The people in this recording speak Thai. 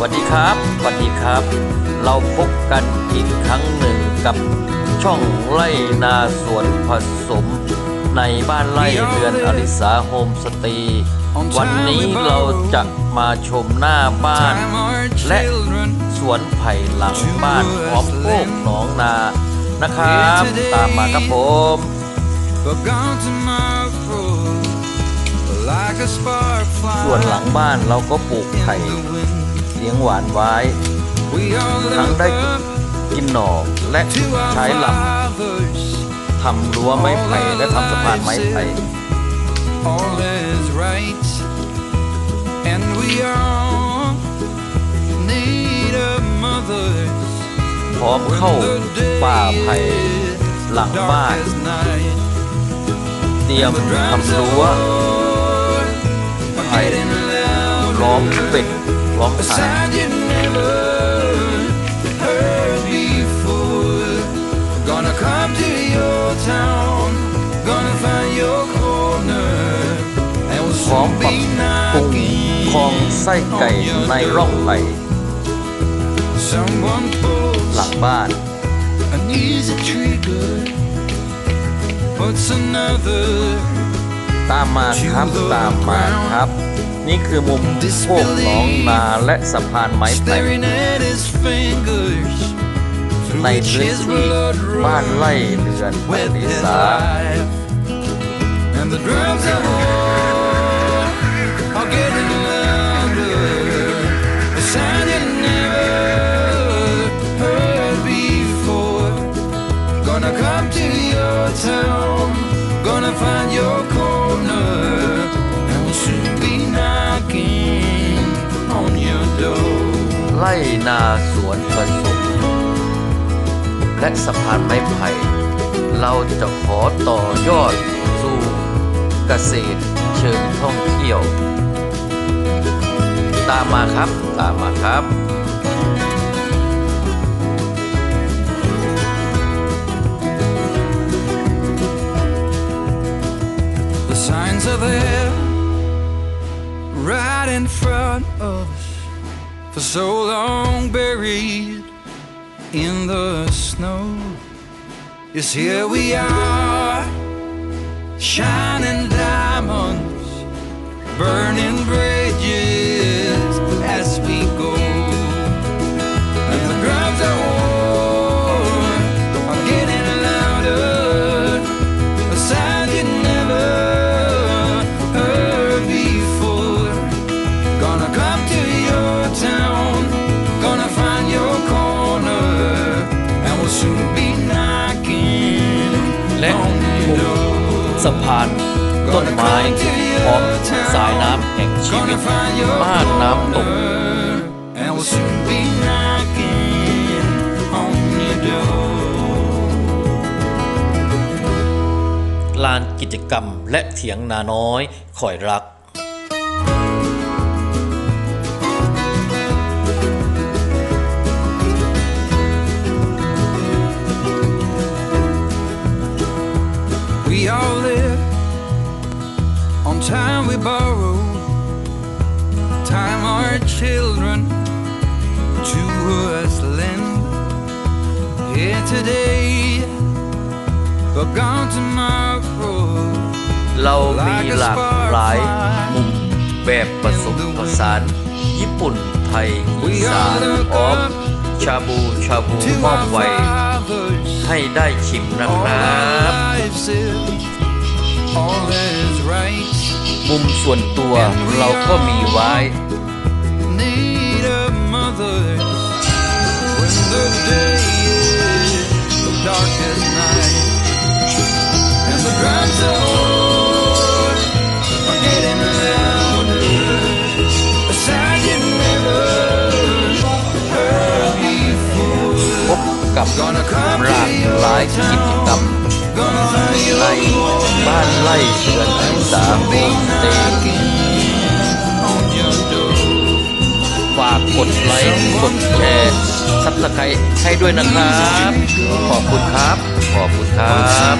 วัสดีครับสวัสดีครับ เราพบกันอีกครั้งหนึ่งกับช่องไล่นาสวนผสม ในบ้านไร่เรือนอริสาโฮมสเตย์วันนี้เราจะมาชมหน้าบ้าน และสวนไผ่หลังบ้านพร้อมโคกหนองนานะครับ ตามมาครับผม ส่วนหลังบ้านเราก็ปลูกไผ่ เลี้ยงหวานไว้ทั้งได้กินหน่อและใช้ลำทำรั้วไม้ไผ่และทำสะพานไม้ไผ่ all is right, and we all need a mother. พร้อมเข้าป่าไผ่หลังบ้าน Darkest night, เตรียมทำรั้วไผ่ getting loud. ล้อมเป็ดล้อม A ขา sound you never heard before. Gonna come to your town, gonna find your corner, and we'll พร้อม soon ปรับ be ปรุง knocking. คลองไส้ไก่ในร่องไผ่ Someone pulls หลังบ้าน an easy trigger, puts another ตามมาครับตามมาครับ นี่คือมุมโคกหนองนาและสะพานไม้ไผ่ staring at his fingers. Through ใน which พื้น his ที่ blood บ้าน runs ไร่เรือนอ with ริ his สา ไล่นาสวนผสมและสะพานไม้ไผ่ เราจะขอต่อยอดสู่เกษตรเชิงท่องเที่ยว ตามมาครับ ตามมาครับ The signs are there, right in front of us, for so long buried in the snow. Yes, here we are, shining diamonds, burning bridges สะพานต้นไม้พร้อมสายน้ำแห่งชีวิต Gonna find your บ้านน้ำตก ลานกิจกรรมและเถียงนาน้อยคอยรัก time we borrow, time our children to us lend. Here today, but gone tomorrow. เรามีหลากหลายมุมแบบผสมผสาน ญี่ปุ่นไทยอีสานพร้อมชาบูชาบู To มอบ our ไว้ fathers, ให้ได้ชิมนะ all ครั our บ มุมส่วนตัวเราก็มีไว้ need a mother when the day is the darkest night and the drums of war are getting louder a sound you never heard before พบกับ gonna ห come ลาก to หลาย your กิจกรรม ไล่บ้านไร่เรือนสาโฮมสเตย์ฝากกดไลค์กดแชร์ซับสไครต์ให้ด้วยนะครับ ขอบคุณครับ ขอบคุณครับ